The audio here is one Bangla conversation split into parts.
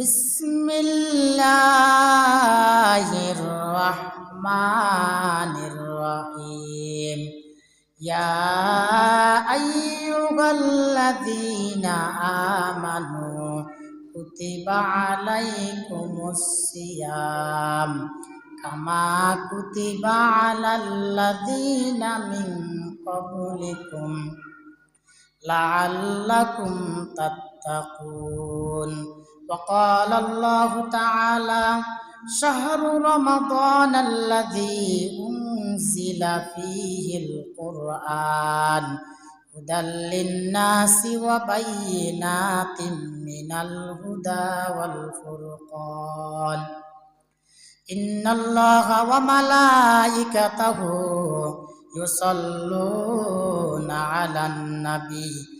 বিসমিল্লাহির রহমানির রহিম ইয়া আইয়ুহাল্লাযীনা আমানু কুতিবা আলাইকুমুস সিয়াম। কামা কুতিবা আলাল্লাযীনা মিন ক্বাবলিকুম লাআল্লাকুম তাত্তাকুন। وقال الله تعالى شهر رمضان الذي أنزل فيه القرآن هدى للناس وبينات من الهدى والفرقان. إن الله وملائكته يصلون على النبي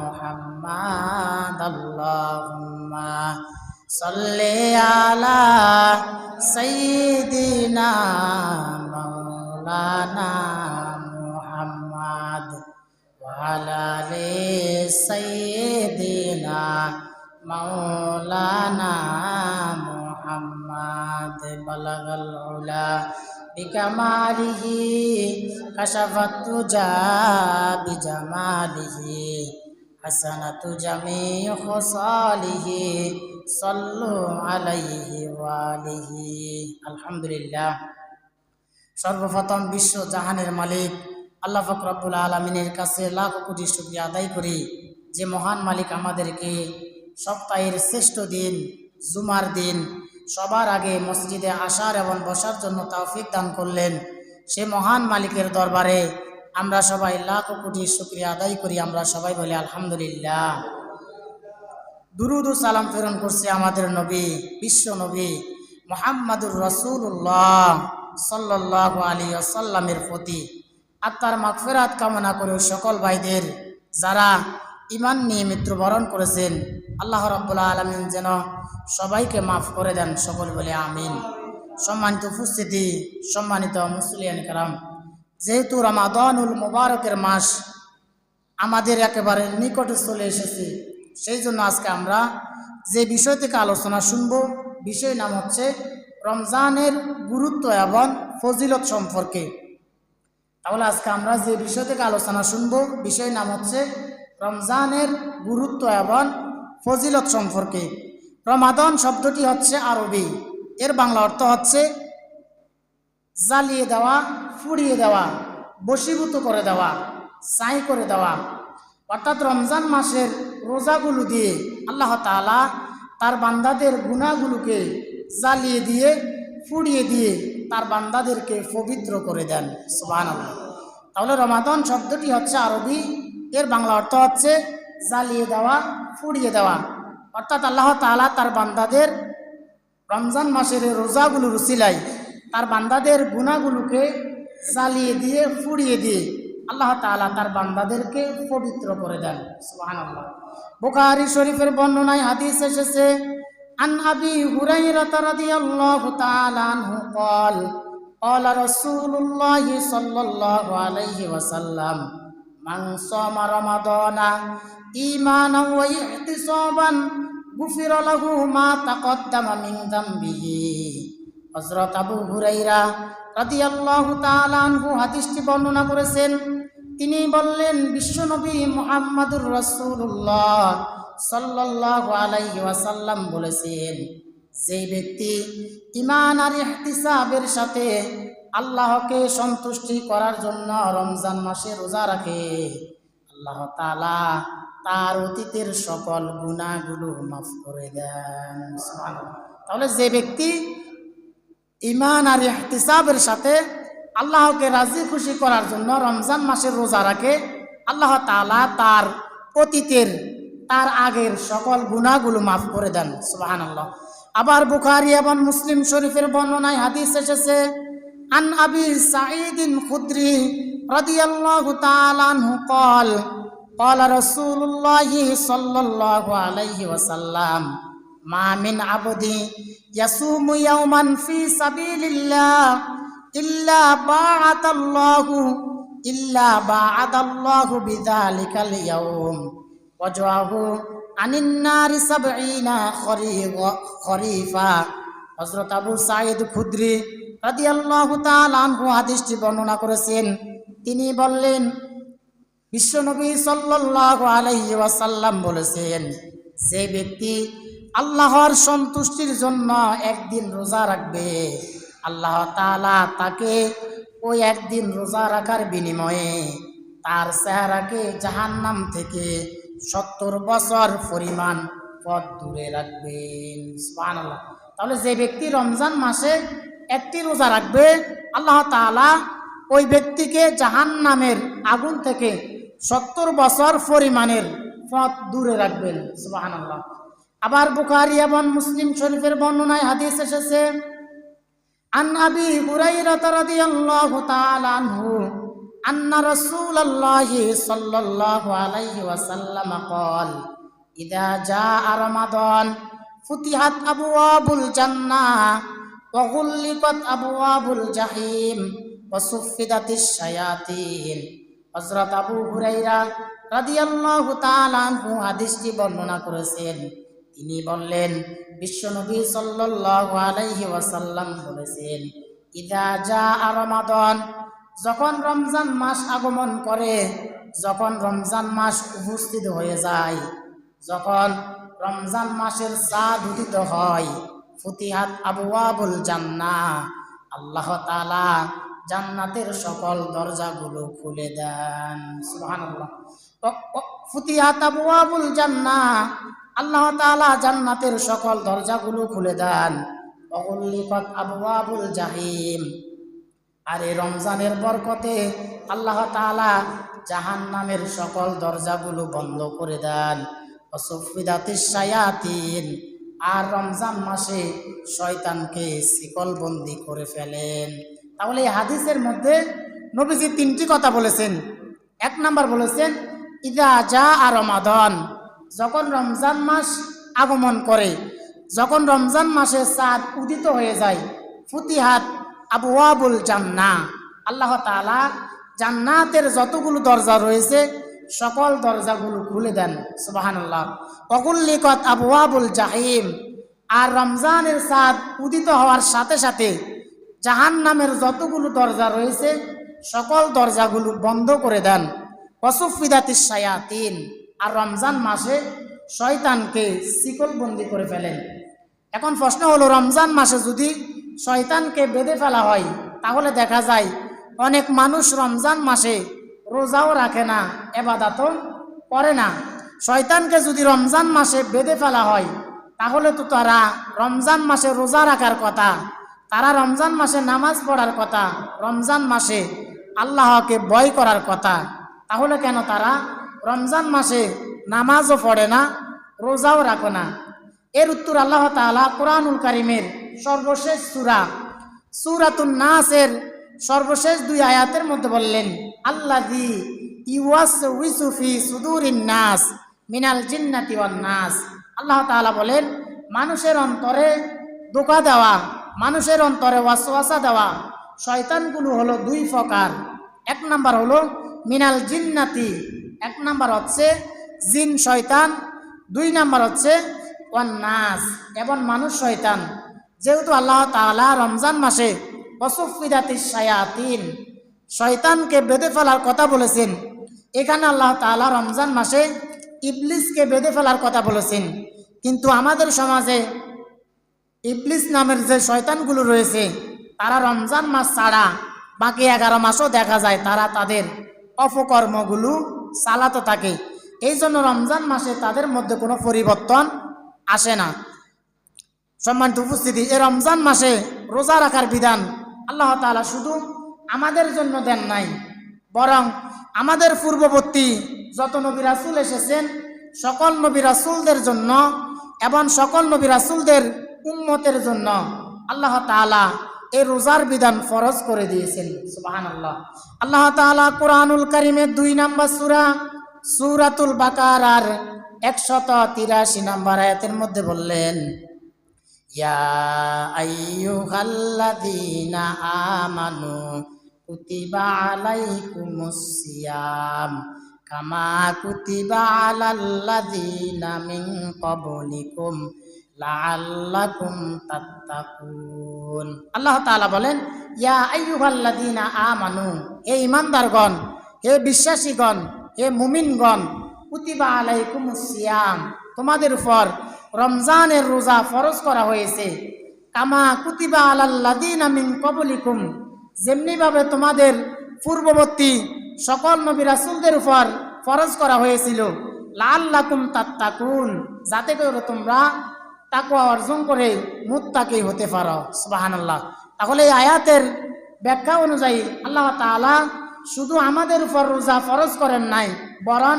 اللهم صل على سيدنا مولانا محمد وعلى آل سيدنا مولانا محمد بلغ العلا بكماله كشف التجى بجماله হাসানাতু জামি হসালিহি সল্লু আলাইহি ওয়ালিহি। আলহামদুলিল্লাহ। সর্বপ্রথম বিশ্ব জাহানের মালিক আল্লাহ ফখরাব্দুল আলামিনের কাছে লাখ কোটি শুকরিয়া আদায় করি যে মহান মালিক আমাদেরকে সপ্তাহের শ্রেষ্ঠ দিন, জুমার দিন, সবার আগে মসজিদে আসার এবং বসার জন্য তাওফিক দান করলেন। সে মহান মালিকের দরবারে আমরা সবাই লাখ কোটি শুক্রিয়া আদায় করি, আমরা সবাই বলি আলহামদুলিল্লাহ। দুরুদ সালাম প্রেরণ করছে আমাদের নবী, বিশ্ব নবী মোহাম্মদুর রসুল্লাহ সাল্লাহ আলী আসাল্লামের প্রতি। আত্মার মাগফেরাত কামনা করে সকল ভাইদের যারা ইমান নিয়ে মৃত্যুবরণ করেছেন, আল্লাহ রব্বুল্লাহ আলমিন যেন সবাইকে মাফ করে দেন, সকল বলে আমিন। সম্মানিত উপস্থিতি, সম্মানিত মুসলিয়ান কালাম যেহেতু রমাদানুল মুবারকের মাস আমাদের একেবারে নিকটে চলে এসেছে, সেই জন্য আজকে আমরা যে বিষয় থেকে আলোচনা শুনব বিষয় নাম হচ্ছে রমজানের গুরুত্ব এবং ফজিলত সম্পর্কে। তাহলে আজকে আমরা যে বিষয় থেকে আলোচনা শুনব বিষয় নাম হচ্ছে রমজানের গুরুত্ব এবং ফজিলত সম্পর্কে। রমাদন শব্দটি হচ্ছে আরবি, এর বাংলা অর্থ হচ্ছে জ্বালিয়ে দেওয়া ফুড়িয়ে দেওয়া, বশীভূত করে দেওয়া সাই করে দেওয়া। অর্থাৎ রমজান মাসের রোজাগুলো দিয়ে আল্লাহ তালা তার বান্দাদের গুণাগুলোকে জ্বালিয়ে দিয়ে ফুড়িয়ে দিয়ে তার বান্দাদেরকে পবিত্র করে দেন। সুবাহ তাহলে রমাদন শব্দটি হচ্ছে আরবি, এর বাংলা অর্থ হচ্ছে জ্বালিয়ে দেওয়া ফুড়িয়ে দেওয়া। অর্থাৎ আল্লাহ তালা তার বান্দাদের রমজান মাসের রোজাগুলো রুচিলাই তার বান্দাদের গুণাগুলোকে জ্বালিয়ে দিয়ে ফুড়িয়ে দিয়ে আল্লাহ তালা তার বান্দাদেরকে পবিত্র করে দেন সুহান আল্লাহ বুখারি শরীফের বর্ণনায় হাদিস এসেছে عن أبي هريرة رضي الله تعالى عنه قال قال رسول الله صلى الله عليه وسلم من صام رمضان إيمانا واحتسابا غفر له ما تقدم من ذنبه হজরত আবু হুরাইরা রাদিয়াল্লাহু তাআলা আনহু হাদিসটি বর্ণনা করেছেন। তিনি বললেন, বিশ্বনবী মুহাম্মাদুর রাসূলুল্লাহ সাল্লাল্লাহু আলাইহি ওয়াসাল্লাম বলেছেন সেই ব্যক্তি ইমান আর ইহতিসাবের সাথে আল্লাহকে সন্তুষ্টি করার জন্য রমজান মাসে রোজা রাখে, আল্লাহ তাআলা তার অতীতের সকল গুণাগুলো মাফ করে দেন। তাহলে যে ব্যক্তি ইমান আর ইহতিসাবের সাথে আল্লাহকে রাজি খুশি করার জন্য রমজান মাসের রোজা রাখে আল্লাহ তাআলা তার অতীতের তার আগের সকল গুণাগুলো মাফ করে দেন সুবাহান আল্লাহ আবার বুখারি এবং মুসলিম শরীফের বর্ণনায় হাদিস এসেছে আন আবি সাঈদিন খুদ্রি রাদিয়াল্লাহু তাআলা আনহু قال قال رسول الله صلى الله عليه وسلم মা মিন আবদি ইয়াসুমু ইয়াওমান ফি সাবিলিল্লাহ ইল্লা বাআতাল্লাহু, ইল্লা বাআদাল্লাহু বিযালিকাল ইয়াওম ওয়াজআহু আনিন নারি সাবঈনা খরিফা। হযরত আবু সাঈদ খুদরি রাদিয়াল্লাহু তাআলা আনহু হাদিসটি বর্ণনা করেছেন। তিনি বললেন, বিশ্বনবী সাল্লাল্লাহু আলাইহি ওয়াসাল্লাম বলেছেন, সে ব্যক্তি আল্লাহর সন্তুষ্টির জন্য একদিন রোজা রাখবে। আল্লাহ তাআলা তাকে ওই একদিন রোজা রাখার বিনিময়ে তার চেহারাকে জাহান্নাম থেকে সত্তর বছর পরিমাণ পথ দূরে রাখবেন। তাহলে যে ব্যক্তি রমজান মাসে একটি রোজা রাখবে, আল্লাহ তাআলা ওই ব্যক্তিকে জাহান্নামের আগুন থেকে সত্তর বছর পরিমাণের পথ দূরে রাখবেন। সুবহানাল্লাহ। আবার বুখারী এবং মুসলিম শরীফের বর্ণনায় হাদিস এসেছে عن أبي هريرة رضي الله تعالى عنه أن رسول الله صلى الله عليه وسلم قال إذا جاء رمضان فتحت أبواب الجنة وغلقت أبواب الجحيم وصفدت الشياطين হজরত আবু হুরাইরা রাদিয়াল্লাহু তাআলা আনহু হাদিসটি বর্ণনা করেছেন তিনি বললেন বিশ্বনবী সাল্লাল্লাহু আলাইহি ওয়াসাল্লাম বলেছেন, ইদা জা রমাদান যখন রমজান মাস আগমন করে, যখন রমজান মাস উপস্থিত হয়ে যায়, যখন রমজান মাসের চাঁদ উদিত হয়, ফুতিহাত আবু আবুল জান্না আল্লাহ তালা জান্নাতের সকল দরজাগুলো খুলে দেন। ও- ফুতিহাত আবু আবুল জান্না আল্লাহ তাআলা জান্নাতের সকল দরজাগুলো খুলে দেন। আবুল জাহিম। আর এই রমজানের বরকতে আল্লাহ তাআলা জাহান নামের সকল দরজাগুলো বন্ধ করে দেন। অসফিদাতিস শায়াতিন। আর রমজান মাসে শয়তানকে শিকলবন্দি করে ফেলেন। তাহলে এই হাদিসের মধ্যে নবীজি তিনটি কথা বলেছেন। এক নাম্বার বলেছেন, ইদা যা আর রমাদন। যখন রমজান মাস আগমন করে, যখন রমজান মাসে চাঁদ উদিত হয়ে যায়, ফুতিহাত আবু আবুল জান্না আল্লাহ তাআলা জান্নাতের যতগুলো দরজা রয়েছে, সকল দরজাগুলো খুলে দেন সুবাহান্লাহ অকুল্লিকত আবু আবুল জাহিম। আর রমজানের চাঁদ উদিত হওয়ার সাথে সাথে জাহান নামের যতগুলো দরজা রয়েছে, সকল দরজাগুলো বন্ধ করে দেন। অসুফিদাতি শায়াতিন। আর রমজান মাসে শয়তানকে শিকলবন্দি করে ফেলেন। এখন প্রশ্ন হলো, রমজান মাসে যদি শয়তানকে বেঁধে ফেলা হয়, তাহলে দেখা যায় অনেক মানুষ রমজান মাসে রোজাও রাখে না, এবাদাতও করে না। শয়তানকে যদি রমজান মাসে বেঁধে ফেলা হয়, তাহলে তো তারা রমজান মাসে রোজা রাখার কথা, তারা রমজান মাসে নামাজ পড়ার কথা, রমজান মাসে আল্লাহকে ভয় করার কথা। তাহলে কেন তারা রমজান মাসে নামাজও পড়ে না, রোজাও রাখে না। এর উত্তর আল্লাহ তাআলা কোরআনুল কারিমের সর্বশেষ সুরা, সূরাতুন নাসের সর্বশেষ দুই আয়াতের মধ্যে বললেন, আল্লাযী ইউয়াসউইসু ফি সুদুরিন নাস মিনাল জিন্নাতি নাস। আল্লাহ তাআলা বলেন, মানুষের অন্তরে দোকা দেওয়া, মানুষের অন্তরে ওয়াসওয়াসা দেওয়া শয়তানগুলো হলো দুই প্রকার। এক নাম্বার হলো মিনাল জিন্নাতি এক নাম্বার হচ্ছে জিন শয়তান, দুই নাম্বার হচ্ছে নাস এবং মানুষ শয়তান। যেহেতু আল্লাহ তালা রমজান মাসে অসুফিদাতি শায়াতিন, শয়তানকে বেঁধে ফেলার কথা বলেছেন। এখানে আল্লাহ তালা রমজান মাসে ইবলিসকে বেঁধে ফেলার কথা বলেছেন। কিন্তু আমাদের সমাজে ইবলিস নামের যে শয়তানগুলো রয়েছে, তারা রমজান মাস ছাড়া বাকি এগারো মাসও দেখা যায়, তারা তাদের অপকর্মগুলো চালাতে থাকে। এই জন্য রমজান মাসে তাদের মধ্যে কোনো পরিবর্তন আসে না। সম্মানিত উপস্থিতি, এই রমজান মাসে রোজা রাখার বিধান আল্লাহ তাআলা শুধু আমাদের জন্য দেন নাই, বরং আমাদের পূর্ববর্তী যত নবী রাসূল এসেছেন, সকল নবী রাসূলদের জন্য এবং সকল নবী রাসূলদের উম্মতের জন্য আল্লাহ তাআলা এই রোজার বিধান ফরজ করে দিয়েছেন সুবাহান আল্লাহ আল্লাহ তাআলা কোরআনুল কারিমের দুই নাম্বার সূরা, সূরাতুল বাকারার একশত তিরাশি নাম্বার আয়াতের মধ্যে বললেন, ইয়া আইয়ুহাল্লাযীনা আমানু কুতিবা আলাইকুমুস সিয়াম কামা কুতিবা আলাল্লাযীনা মিন ক্বাবলিকুম লাআল্লাকুম তাত্তাকুন। আল্লাহ তাআলা বলেন, ইয়া আইয়ুহাল্লাযীনা আমানু, হে ঈমানদারগণ, হে বিশ্বাসীগণ, হে মুমিনগণ, কুতিবা আলাইকুমুস সিয়াম, তোমাদের উপর রমজানের রোজা ফরজ করা হয়েছে। কামা কুতিবা আলাল্লাযীনা মিন ক্বাবলিকুম, যেমনিভাবে তোমাদের পূর্ববর্তী সকল নবী রাসূলদের উপর ফরজ করা হয়েছিল। লাআল্লাকুম তাত্তাকুন, যাতে করে তোমরা তাকওয়া অর্জন করে মুত্তাকি হতে পারো সুবাহান আল্লাহ তাহলে এই আয়াতের ব্যাখ্যা অনুযায়ী আল্লাহ তাআলা শুধু আমাদের উপর রোজা ফরজ করেন নাই, বরং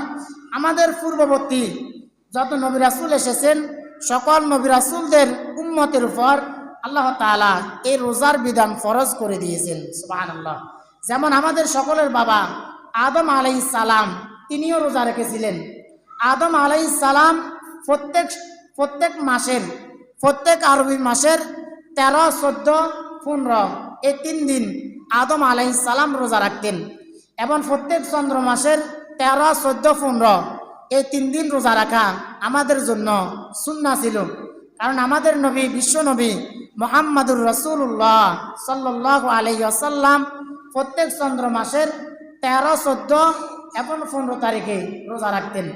আমাদের পূর্ববর্তী যত নবী রাসূল এসেছেন, সকল নবী রাসূলদের উম্মতের উপর আল্লাহ তাআলা এই রোজার বিধান ফরজ করে দিয়েছেন সুবাহান আল্লাহ যেমন আমাদের সকলের বাবা আদম আলাইহিস সালাম, তিনিও রোজা রেখেছিলেন। আদম আলাইহিস সালাম প্রত্যেক প্রত্যেক মাসের, প্রত্যেক আরবি মাসের তেরো, চোদ্দ, পনেরো, এই তিন দিন আদম আলাইহিস সালাম রোজা রাখতেন। এবং প্রত্যেক চন্দ্র মাসের তেরো, চোদ্দ, পনেরো, এই তিন দিন রোজা রাখা আমাদের জন্য সুন্না ছিল। কারণ আমাদের নবী, বিশ্ব নবী মোহাম্মদুর রসুল্লাহ সাল্লাহ আলাইসাল্লাম প্রত্যেক চন্দ্র মাসের তেরো, চোদ্দ এবং পনেরো তারিখে রোজা রাখতেন।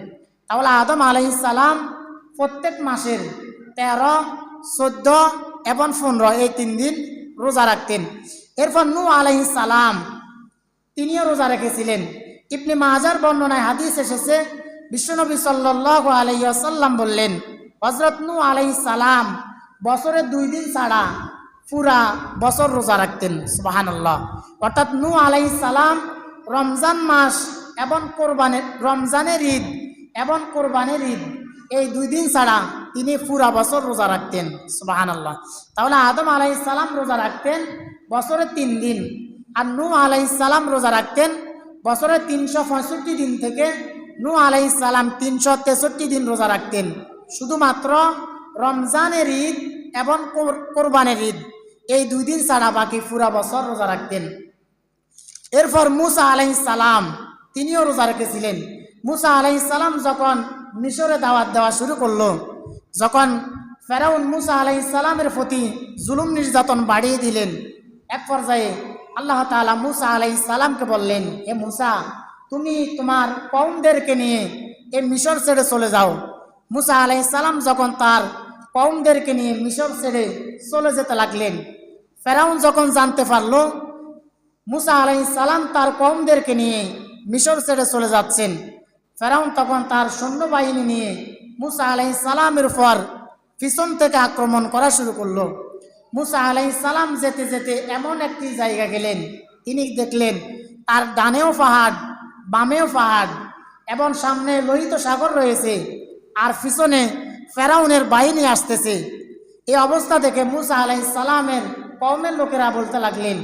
তাহলে আদম আলাইসালাম প্রত্যেক মাসের তেরো, চোদ্দ এবং পনেরো, এই তিন দিন রোজা রাখতেন। এরপর নু আলাইসালাম তিনিও রোজা রেখেছিলেন। ইবনে মাজার বর্ণনায় হাদিস এসেছে, বিশ্বনবী সাল্লাহ আলাইসাল্লাম বললেন হজরত নু আলাই সালাম বছরে দুই দিন ছাড়া পুরা বছর রোজা রাখতেন সুবাহান্লাহ অর্থাৎ নু আলাই সালাম রমজান মাস এবং কোরবানের, রমজানের ঈদ এবং কোরবানের ঈদ এই দুই দিন ছাড়া তিনি পুরা বছর রোজা রাখতেন সুবাহান আল্লাহ তাহলে আদম আলাই সালাম রোজা রাখতেন বছরে তিন দিন আর নু আলাই সালাম রোজা রাখতেন বছরে তিনশো পঁয়ষট্টি দিন থেকে নু আলাই সালাম তিনশো তেষট্টি দিন রোজা রাখতেন। শুধুমাত্র রমজানের ঈদ এবং কোরবানের ঈদ এই দুই দিন ছাড়া বাকি পুরা বছর রোজা রাখতেন। এরপর মুসা আলাই সালাম তিনিও রোজা রেখেছিলেন। মুসা আলাই সালাম যখন মিশরে দাওয়াত দেওয়া শুরু করল। যখন ফেরাউন মুসা আলাই সালামের প্রতি জুলুম নির্যাতন বাড়িয়ে দিলেন, এক পর্যায়ে আল্লাহ তাআলা মুসা আলাই সালামকে বললেন, হে মুসা, তুমি তোমার কৌমদেরকে নিয়ে এ মিশর ছেড়ে চলে যাও। মুসা আলাই সালাম যখন তার কৌমদেরকে নিয়ে মিশর ছেড়ে চলে যেতে লাগলেন, ফেরাউন যখন জানতে পারল, মুসা আলাই সালাম তার কমদেরকে নিয়ে মিশর ছেড়ে চলে যাচ্ছেন। ফেরাউন তখন তার সৈন্যবাহিনী নিয়ে মুসা আলাই সালামের পর পিছন থেকে আক্রমণ করা শুরু করল। মুসা আলাই সালাম যেতে যেতে এমন একটি জায়গা গেলেন, তিনি দেখলেন তার ডানেও পাহাড়, বামেও পাহাড় এবং সামনে লোহিত সাগর রয়েছে আর পিছনে ফেরাউনের বাহিনী আসতেছে। এই অবস্থা দেখে মুসা আলাই সালামের কমের লোকেরা বলতে লাগলেন,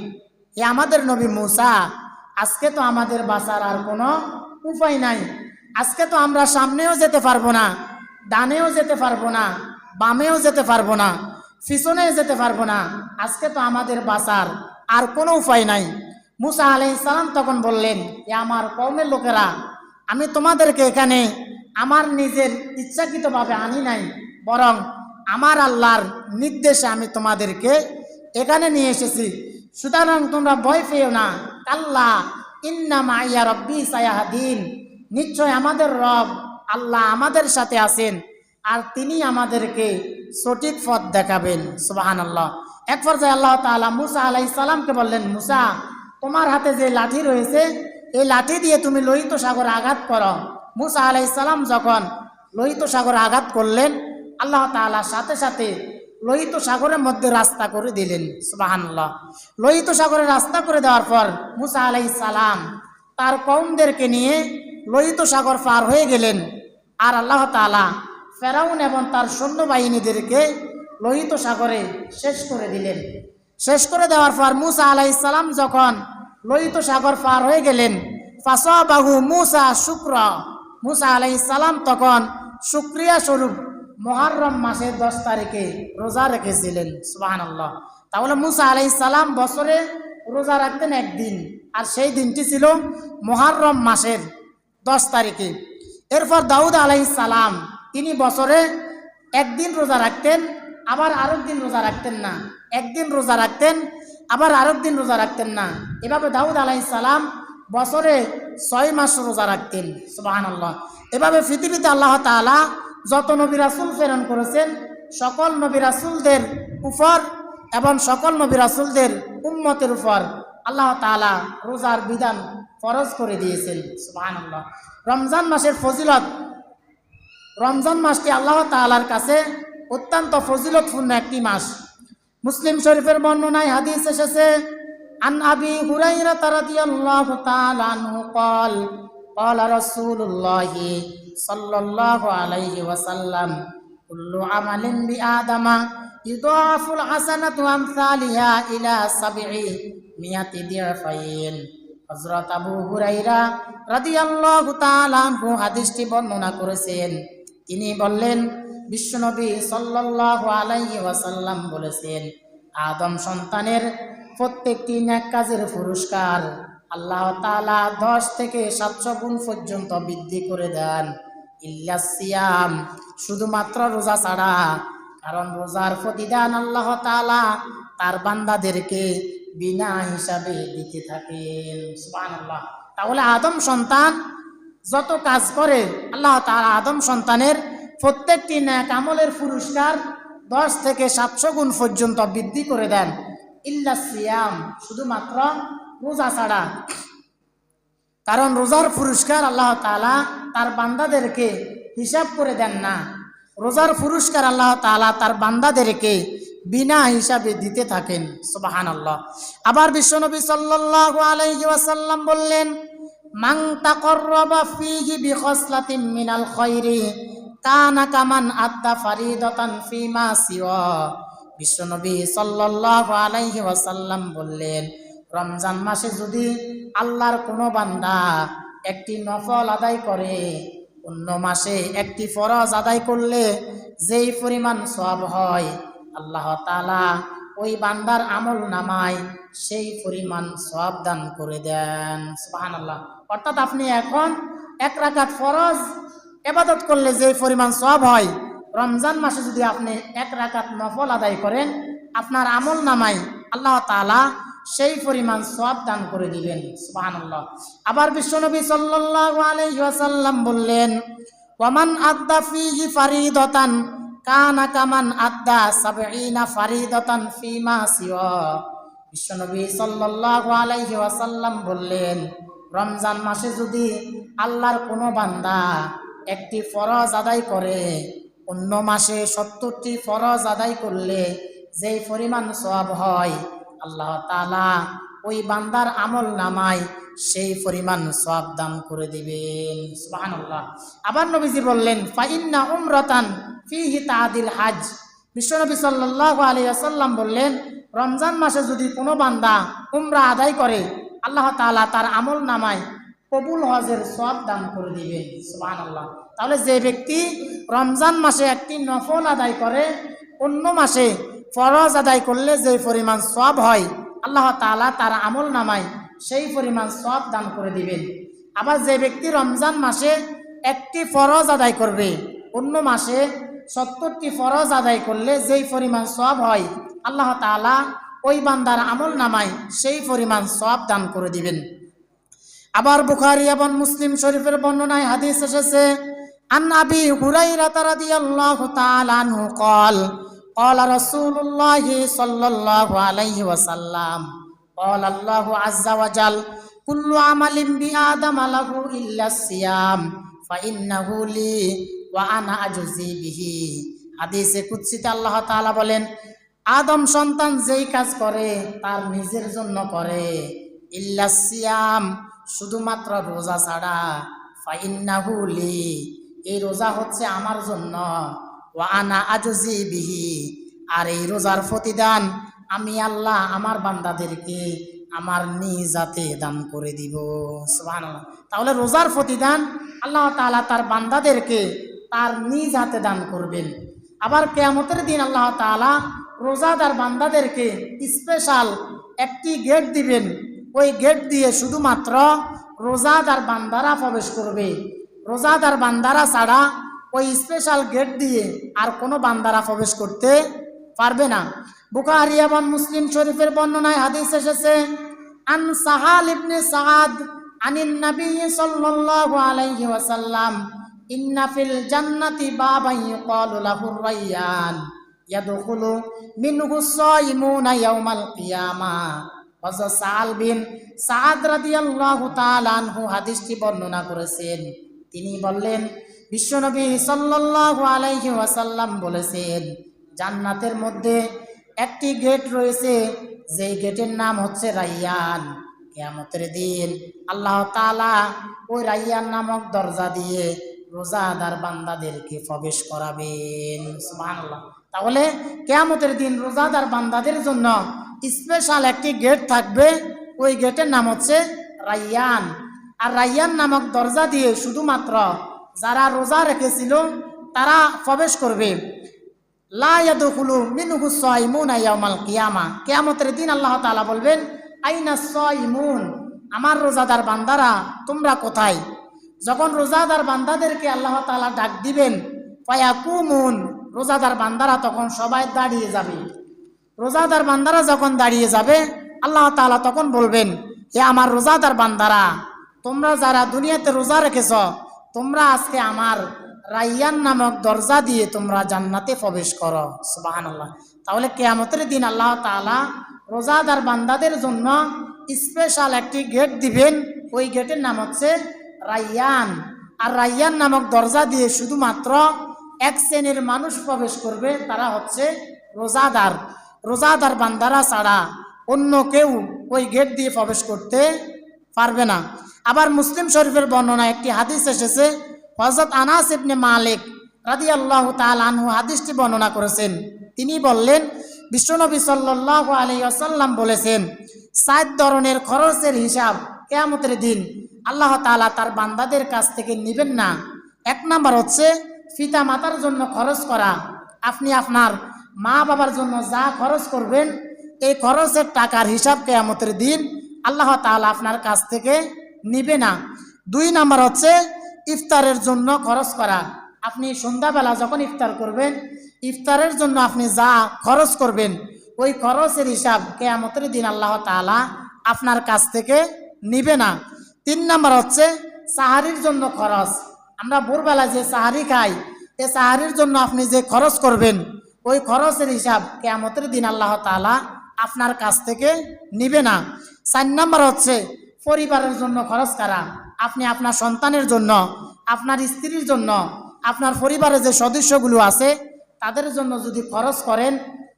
এ আমাদের নবী মুসা, আজকে তো আমাদের বাঁচার আর কোনো উপায় নাই। আজকে তো আমরা সামনেও যেতে পারব না, ডানেও যেতে পারব না, বামেও যেতে পারব না, পিছনেও যেতে পারব না। আজকে তো আমাদের বাঁচার আর কোনো উপায় নাই। মুসা আলাই সালাম তখন বললেন, এ আমার কর্মের লোকেরা, আমি তোমাদেরকে এখানে আমার নিজের ইচ্ছাকৃতভাবে আনি নাই, বরং আমার আল্লাহর নির্দেশে আমি তোমাদেরকে এখানে নিয়ে এসেছি। সুতরাং তোমরা ভয় পেও না। কাল্লা ইন্না মাইয়া রব্বি সায়াহাদিন। নিশ্চয় আমাদের রব আল্লাহ আমাদের সাথে আছেন, আর তিনি আমাদেরকে সঠিক পথ দেখাবেন। সুবাহান আল্লাহ এক পর্যায়ে আল্লাহ তাআলা মুসা আলাই সালামকে বললেন, মুসা, তোমার হাতে যে লাঠি রয়েছে, এই লাঠি দিয়ে তুমি লোহিত সাগর আঘাত করো। মুসা আলাই সালাম যখন লোহিত সাগর আঘাত করলেন, আল্লাহ তাআলা সাথে সাথে লোহিত সাগরের মধ্যে রাস্তা করে দিলেন। সুবাহান্লাহ লোহিত সাগরে রাস্তা করে দেওয়ার পর মুসা আলাই সালাম তার কৌমদেরকে নিয়ে লোহিত সাগর পার হয়ে গেলেন। আর আল্লাহ তাআলা ফেরাউন এবং তার সৈন্যবাহিনীদেরকে লোহিত সাগরে শেষ করে দিলেন। শেষ করে দেওয়ার পর মুসা আলাইসালাম যখন লোহিত সাগর পার হয়ে গেলেন, ফাঁসাবাহু মুসা শুক্র। মুসা আলাইসালাম তখন শুক্রিয়া স্বরূপ মহারম মাসের দশ তারিখে রোজা রেখেছিলেন। আল্লাহ তাহলে মুসা আলাইসালাম বছরে রোজা রাখতেন একদিন। আর সেই দিনটি ছিল মহারম মাসের দশ তারিখে। এরপর দাউদ আলাইসালাম তিনি বছরে একদিন রোজা রাখতেন, আবার আরেক দিন রোজা রাখতেন না। একদিন রোজা রাখতেন, আবার আরেক দিন রোজা রাখতেন না। এভাবে দাউদ আলাইসালাম বছরে ছয় মাস রোজা রাখতেন সুবাহান আল্লাহ এভাবে পৃথিবীতে আল্লাহ তাআলা যত নবী রাসুল প্রেরণ করেছেন, সকল নবী রাসুলদের উপর এবং সকল নবী রাসুলদের উম্মতের উপর আল্লাহ তাআলা রোজার বিধান ফরজ করে দিয়েছেন সুবাহান আল্লাহ রমজান মাসের ফজিলত রমজান মাসটি আল্লাহ তাআলার কাছে অত্যন্ত ফজিলতপূর্ণ একটি মাস মুসলিম শরীফের বর্ণনায় হাদিস এসেছে আন আবি হুরাইরা রাদিয়াল্লাহু তাআলা আনহু قال قال رسول الله صلى الله عليه وسلم كل عمل بآدم يضاعف الحسنة أمثالها إلى سبع مئة ضعفين হযরত আবু হুরাইরা রাদিয়াল্লাহু তাআলা আনহু হাদিসটি বর্ণনা করেছেন। তিনি বললেন, বিশ্বনবী সাল্লাল্লাহু আলাইহি ওয়াসাল্লাম বলেছেন, আদম সন্তানের প্রত্যেকটি ন্যাক কাজের পুরস্কার আল্লাহ তাআলা দশ থেকে সাতশো গুণ পর্যন্ত বৃদ্ধি করে দেন। ইল্লা সিয়াম, শুধুমাত্র রোজা ছাড়া, কারণ রোজার প্রতিদান আল্লাহ তাআলা তার বান্দাদেরকে বিনা হিসাবে দিতে থাকেন, সুবহানাল্লাহ। তাহলে আদম সন্তান যত কাজ করে, আল্লাহ তাআলা আদম সন্তানের প্রত্যেকটি ন্যাক আমলের পুরস্কার দশ থেকে সাতশো গুণ পর্যন্ত বৃদ্ধি করে দেন। ইল্লা সিয়াম, শুধুমাত্র রোজা ছাড়া। কারণ রোজার পুরস্কার আল্লাহ তাআলা তার বান্দাদেরকে হিসাব করে দেন না। রোজার পুরস্কার আল্লাহ তাআলা তার বান্দাদেরকে বিনা হিসাবে দিতে থাকেন সুবাহান আল্লাহ আবার বিশ্বনবী সাল্লাল্লাহু আলাইহি বললেন ফারিদাতান ফিমা বিশ্বনবী সাল্লাল্লাহু আলাইহি বললেন, রমজান মাসে যদি আল্লাহর কোনো বান্দা একটি নফল আদায় করে, অন্য মাসে একটি ফরজ আদায় করলে যেই পরিমাণ সব হয় আল্লাহ তাআলা ওই বান্দার আমল নামায় সেই পরিমাণ সব দান করে দেন। সুবহানাল্লাহ। অর্থাৎ আপনি এখন এক রাকাত ফরজ এবাদত করলে যে পরিমাণ সব হয়, রমজান মাসে যদি আপনি এক রাকাত নফল আদায় করেন, আপনার আমল নামায় আল্লাহ তাআলা সেই পরিমাণ সব দান করে দিবেন সুবহানাল্লাহ। আবার বিশ্বনবী সাল্লাল্লাহু আলাইহি বললেন ওয়ামান আদ্দা ফিহি ফারিদাতান কানা কামান আদ্দা সাবঈনা ফারিদাতান ফিমা সিওয়া। বিশ্বনবী সাল্লাল্লাহু আলাইহি ওয়াসাল্লাম বললেন, রমজান মাসে যদি আল্লাহর কোনো বান্দা একটি ফরজ আদায় করে, অন্য মাসে সত্তরটি ফরজ আদায় করলে যেই পরিমাণ সওয়াব হয়, আল্লাহ তাআলা ওই বান্দার আমল নামায় সেই পরিমাণ সব দান করে দিবেন। সুবহানাল্লাহ। আবার নবীজি বললেন, ফাইন্না উমরাতান ফিহি তাদিল হাজ। বিশ্বনবী সাল্লাল্লাহু আলাইহি ওয়াসাল্লাম বললেন, রমজান মাসে যদি কোনো বান্দা উমরা আদায় করে, আল্লাহ তাআলা তার আমল নামায় কবুল হজের সব দান করে দিবেন। সুবহানাল্লাহ। তাহলে যে ব্যক্তি রমজান মাসে একটি নফল আদায় করে, অন্য মাসে ফরজ আদায় করলে যে পরিমাণ সব হয় আল্লাহ তালা তার আমল নামায় সেই পরিমাণ সব দান করে দিবেন। আবার যে ব্যক্তি রমজান মাসে একটি ফরজ আদায় করবে, অন্য মাসে সত্তরটি ফরজ আদায় করলে যেই পরিমাণ সব হয়, আল্লাহ তালা ওই বান্দার আমল নামায় সেই পরিমাণ সব দান করে দিবেন। আবার বুখারি এবং মুসলিম শরীফের বর্ণনায় হাদিস এসেছে আন্নাবি হুরাইরা তারা দিয়ে আল্লাহ কল قال رسول الله صلى الله عليه وسلم قال الله عز وجل كل عمل بآدم له إلا الصيام فإنه لي وأنا أجزي به হাদিসে কুৎসিতে আল্লাহ তাআলা বলেন আদম সন্তান যেই কাজ করে তার নিজের জন্য করে ইল্লা সিয়াম শুধুমাত্র রোজা ছাড়া ফাইন্নাহু লি এই রোজা হচ্ছে আমার জন্য আনা আর এই রোজার প্রতিদান আমি আল্লাহ আমার বান্দাদেরকে আমার নিজ হাতে দান করে দিব। তাহলে রোজার প্রতিদান আল্লাহ তাআলা তার বান্দাদেরকে তার নিজ হাতে দান করবেন। আবার কেয়ামতের দিন আল্লাহ তাআলা রোজাদার বান্দাদেরকে স্পেশাল একটি গেট দিবেন। ওই গেট দিয়ে শুধুমাত্র রোজাদার বান্দারা প্রবেশ করবে। রোজাদার বান্দারা ছাড়া ওই স্পেশাল গেট দিয়ে আর কোনো বান্দারা প্রবেশ করতে পারবে না। বুখারী এবং মুসলিম শরীফের বর্ণনায় হাদিস এসেছে, আন সাহাল ইবনে সাদ আনিন নবী সাল্লাল্লাহু আলাইহি ওয়াসাল্লাম, ইন্না ফিল জান্নাতি বাবান ইউকালু লাহু রায়্যান ইয়াদখুলু মিনহু সাইমুনা ইয়াউমাল কিয়ামা। হযরত সাল বিন সাদ রাদিয়াল্লাহু তাআলা আনহু হাদিসটি বর্ণনা করেছেন। তিনি বললেন, বিশ্বনবী সাল্লাল্লাহু আলাইহি ওয়াসাল্লাম বলেছেন, জান্নাতের মধ্যে একটি গেট রয়েছে, যেই গেটের নাম হচ্ছে রাইয়ান। কেয়ামতের দিন আল্লাহ তাআলা ওই রাইয়ান নামক দরজা দিয়ে রোজাদার বান্দাদেরকে প্রবেশ করাবেন। তাহলে কেয়ামতের দিন রোজাদার বান্দাদের জন্য স্পেশাল একটি গেট থাকবে, ওই গেটের নাম হচ্ছে রাইয়ান। আর রাইয়ান নামক দরজা দিয়ে শুধুমাত্র যারা রোজা রেখেছিল, তারা প্রবেশ করবে। লা ইয়াদখুলু মিনহু সাইমুনা ইয়াউমাল কিয়ামা। কিয়ামতের দিন আল্লাহ তাআলা বলবেন, আইনা সাইমুন? আমার রোজাদার বান্দারা, তোমরা কোথায়? যখন রোজাদার বান্দাদেরকে আল্লাহ তাআলা ডাক দিবেন, ফায়াকুমুন? রোজাদার বান্দারা তখন সবাই দাঁড়িয়ে যাবে। রোজাদার বান্দারা যখন দাঁড়িয়ে যাবে, আল্লাহ তাআলা তখন বলবেন, হে আমার রোজাদার বান্দারা তোমরা যারা দুনিয়াতে রোজা রেখেছ, তোমরা আজকে আমার রাইয়ান নামক দরজা দিয়ে তোমরা জান্নাতে প্রবেশ করো। সুবহানাল্লাহ। তাহলে কেয়ামতের দিন আল্লাহ তাআলা রোজাদার বান্দাদের জন্য স্পেশাল একটি গেট দিবেন। ওই গেটের নাম হচ্ছে রাইয়ান। আর রাইয়ান নামক দরজা দিয়ে শুধুমাত্র এক শ্রেণির মানুষ প্রবেশ করবে, তারা হচ্ছে রোজাদার। রোজাদার বান্দারা ছাড়া অন্য কেউ ওই গেট দিয়ে প্রবেশ করতে পারবে না। আবার মুসলিম শরীফের বর্ণনা একটি হাদিস এসেছে হজরত আনাস ইবনে মালিক রাদি আল্লাহ আনহু হাদিসটি বর্ণনা করেছেন। তিনি বললেন, বিশ্বনবী সাল্লাহ আলী আসাল্লাম বলেছেন, সাত ধরনের খরচের হিসাব কেয়ামতের দিন আল্লাহ তাআলা তার বান্দাদের কাছ থেকে নেবেন না। এক নাম্বার হচ্ছে পিতা মাতার জন্য খরচ করা। আপনি আপনার মা বাবার জন্য যা খরচ করবেন, এই খরচের টাকার হিসাব কেয়ামতের দিন আল্লাহ তাআলা আপনার কাছ থেকে নিবে না। দুই নাম্বার হচ্ছে ইফতারের জন্য খরচ করা। আপনি সন্ধ্যাবেলা যখন ইফতার করবেন, ইফতারের জন্য আপনি যা খরচ করবেন, ওই খরচের হিসাব কেয়ামতের দিন আল্লাহ তাআলা আপনার কাছ থেকে নিবে না। তিন নাম্বার হচ্ছে সাহারির জন্য খরচ। আমরা ভোরবেলা যে সাহারি খাই এই সাহারির জন্য আপনি যে খরচ করবেন, ওই খরচের হিসাব কেয়ামতের দিন আল্লাহ তাআলা আপনার কাছ থেকে নিবে না। চার নাম্বার হচ্ছে পরিবারের জন্য খরচ করা, আপনি আপনার সন্তানের জন্য, আপনার স্ত্রীর জন্য, আপনার পরিবারের যে সদস্যগুলো আছে, তাদের জন্য যদি খরচ করেন,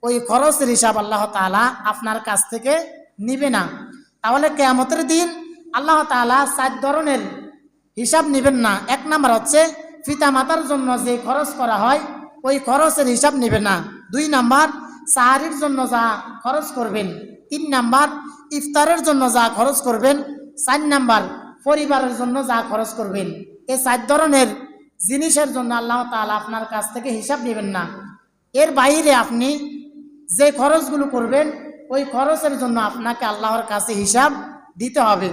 ওই খরচের হিসাব আল্লাহ তাআলা আপনার কাছ থেকে নিবে না। তাহলে কেয়ামতের দিন আল্লাহ তাআলা চার ধরনের হিসাব নেবেন না। এক নাম্বার হচ্ছে পিতা মাতার জন্য যে খরচ করা হয়, ওই খরচের হিসাব নেবে না। দুই নাম্বার, সাহারির জন্য যা খরচ করবেন তিন নাম্বার, ইফতারের জন্য যা খরচ করবেন, চার নাম্বার, পরিবারের জন্য যা খরচ করবেন। এই চার ধরনের জিনিসের জন্য আল্লাহ তাআলা আপনার কাছ থেকে হিসাব নেবেন না। এর বাইরে আপনি যে খরচগুলো করবেন, ওই খরচের জন্য আপনাকে আল্লাহর কাছে হিসাব দিতে হবে।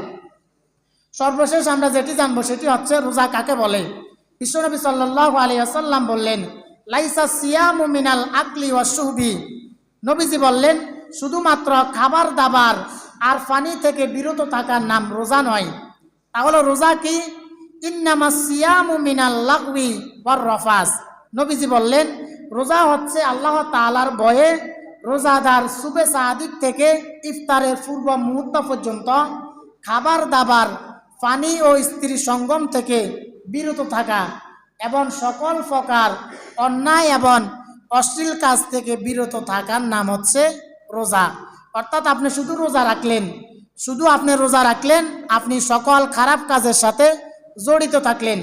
সর্বশেষ আমরা যেটি জানব সেটি হচ্ছে, রোজা কাকে বলে? বিশ্বনবী সাল্লাহ আলী আসাল্লাম বললেন, লাইসা সিয়ামু মিনাল আকলি ওয়া সুহবি নবীজি বললেন শুধুমাত্র খাবার দাবার আর পানি থেকে বিরত থাকার নাম রোজা নয়। তাহলে রোজা কি? ইন্নামা সিয়ামু মিনাল লাগবি ওয়ার রফাস। নবীজি বললেন, রোজা হচ্ছে আল্লাহ তাআলার বয়ে রোজাদার সুবে সাদিক থেকে ইফতারের পূর্ব মুহূর্ত পর্যন্ত খাবার দাবার, পানি ও স্ত্রী সঙ্গম থেকে বিরত থাকা এবং সকল প্রকার অন্যায় এবং অশ্লীল কাজ থেকে বিরত থাকার নাম হচ্ছে রোজা। অর্থাৎ আপনি শুধু রোজা রাখলেন, শুধু আপনি রোজা রাখলেন, আপনি সকল খারাপ কাজের সাথে জড়িত থাকলেন।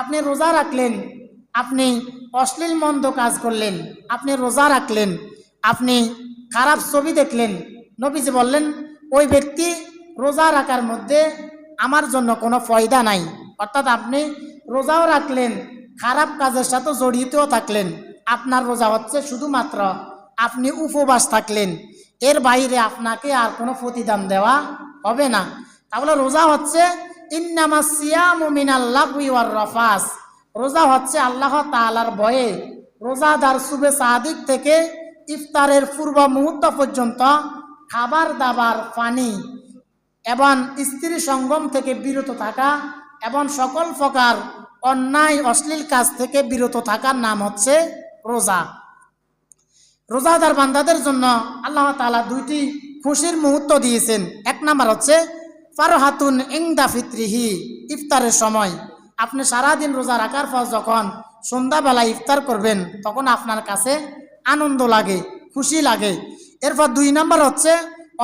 আপনি রোজা রাখলেন, আপনি অশ্লীল মন্দ কাজ করলেন, আপনি রোজা রাখলেন, আপনি খারাপ ছবি দেখলেন। নবীজি বললেন, ওই ব্যক্তি রোজা রাখার মধ্যে আমার জন্য কোনো ফয়দা নাই। অর্থাৎ আপনি রোজাও রাখলেন, খারাপ কাজের সাথে জড়িতও থাকলেন। আপনার রোজা হচ্ছে শুধুমাত্র আপনি উপবাস থাকলেন, এর বাইরে আপনাকে আর কোনো প্রতিদান দেওয়া হবে না। তাহলে রোজা হচ্ছে রফাস। রোজা হচ্ছে আল্লাহ তালার ভয়ে রোজাদার সুবে সাদিক থেকে ইফতারের পূর্ব মুহূর্ত পর্যন্ত খাবার দাবার, পানি এবং স্ত্রী সঙ্গম থেকে বিরত থাকা এবং সকল প্রকার অন্যায়, অশ্লীল কাজ থেকে বিরত থাকার নাম হচ্ছে রোজা। রোজাদার বান্দাদের জন্য আল্লাহ তাআলা দুইটি খুশির মুহূর্ত দিয়েছেন। এক নাম্বার হচ্ছে, ফারহাতুন ইংদা ফিত্রিহি, ইফতারের সময়। আপনি সারাদিন রোজা রাখার পর যখন সন্ধ্যাবেলা ইফতার করবেন, তখন আপনার কাছে আনন্দ লাগে, খুশি লাগে। এরপর দুই নাম্বার হচ্ছে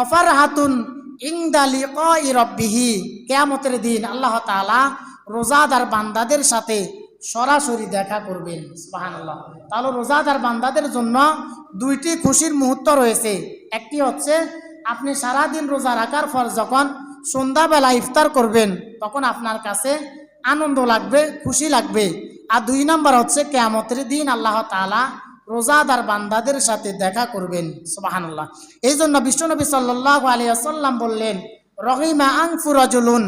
অফার হাতুন ইংদালি রব্বিহি, কেয়ামতের দিন আল্লাহ তাআলা রোজাদার বান্দাদের সাথে সরাসরি দেখা করবেন, সুবহানাল্লাহ। তাহলে রোজাদার বান্দাদের জন্য দুইটি খুশির মুহূর্ত রয়েছে। একটি হচ্ছে, আপনি সারাদিন রোজা রাখার পর যখন সন্ধ্যাবেলা ইফতার করবেন, তখন আপনার কাছে আনন্দ লাগবে, খুশি লাগবে। আর দুই নম্বর হচ্ছে, কেয়ামতের দিন আল্লাহ তাআলা রোজাদার বান্দাদের সাথে দেখা করবেন সুবাহান্লাহ এই জন্য বিশ্বনবী সাল্লাহ আলিয়াল্লাম বললেন, রহিমা আংফু রজুলুন,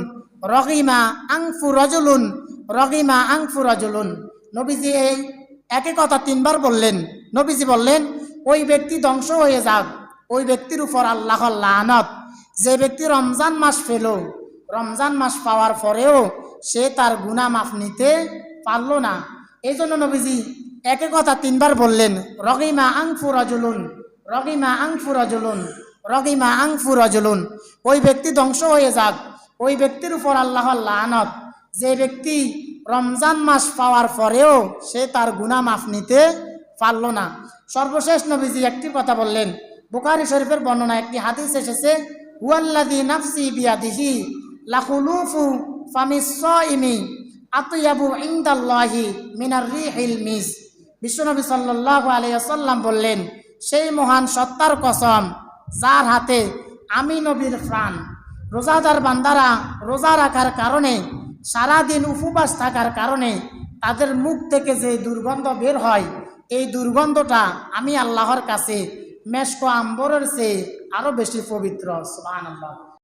রহিমা আংফু রজুলুন রহিমা আংফু রজুলুন। নবীজি এই একই কথা তিনবার বললেন। নবীজি বললেন, ওই ব্যক্তি ধ্বংস হয়ে যাক। ওই ব্যক্তির উপর আল্লাহর লানত। যে ব্যক্তি রমজান মাস পেল রমজান মাস পাওয়ার পরেও সে তার গুণা মাফ নিতে পারল না। এই জন্য নবীজি একে কথা তিনবার বললেন, রগিমা আংফু রজুলুন, রগিমা আংফু রজুলুন, রগিমা আংফু রজুলুন। ওই ব্যক্তি ধ্বংস হয়ে যাক। ওই ব্যক্তির উপর আল্লাহর লানত। যে ব্যক্তি রমজান মাস পাওয়ার পরেও সে তার গুণা মাফ নিতে পারল না। সর্বশেষ নবীজি একটি কথা বললেন। বুখারি শরীফের বর্ণনা একটি হাদিস এসেছে হুয়াল্লাদি নাফসি বিয়াদিহি লাখুলুফু ফামিস-সাইমি আতয়াবু ইনদাল্লাহি মিনার রিহিল মিস। বিশ্বনবী সাল্লাল্লাহু আলাইহি বললেন, সেই মহান সত্তার কসম যার হাতে আমি নবীর প্রাণ। রোজাদার বান্দারা রোজা রাখার কারণে সারাদিন উপবাস থাকার কারণে তাদের মুখ থেকে যে দুর্গন্ধ বের হয়, এই দুর্গন্ধটা আমি আল্লাহর কাছে মেশক আম্বরের চেয়ে আরও বেশি পবিত্র, সুবহানাল্লাহ।